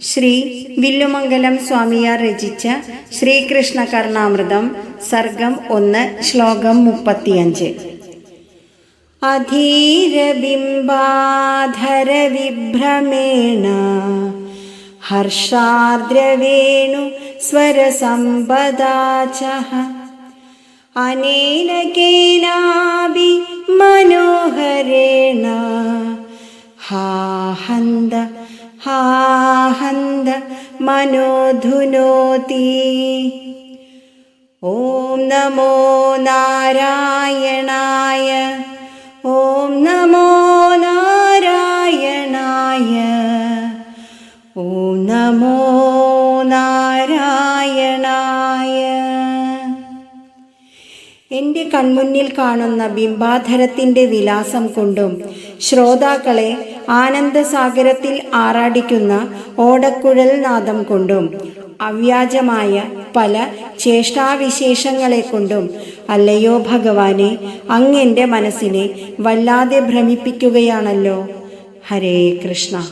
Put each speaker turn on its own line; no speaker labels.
ശ്രീ വില്ലുമംഗലം സ്വാമിയാർ രചിച്ച ശ്രീകൃഷ്ണ കർണാമൃതം സർഗം ഒന്ന് ശ്ലോകം മുപ്പത്തിയഞ്ച്. അധീരബിംബാധര വിഭ്രമേണ ഹർഷാദ്രവേണു സ്വരസമ്പദാച അനേന മനോഹരേണ ഹാഹന്ത ഹാഹന്ത മനോധുനോതി. ഓം നമോ നാരായണായ ഓം നമോ നാരായണായ ഓം നമോ നാരായണായ. എന്റെ കൺമുന്നിൽ കാണുന്ന ബിംബാധരത്തിന്റെ വിലാസം കൊണ്ടും ശ്രോതാക്കളെ ആനന്ദസാഗരത്തിൽ ആറാടിക്കുന്ന ഓടക്കുഴൽ നാദം കൊണ്ടും അവ്യാജമായ പല ചേഷ്ടാവിശേഷങ്ങളെ കൊണ്ടും അല്ലയോ ഭഗവാനെ അങ്ങെന്റെ മനസ്സിനെ വല്ലാതെ ഭ്രമിപ്പിക്കുകയാണല്ലോ. ഹരേ കൃഷ്ണ.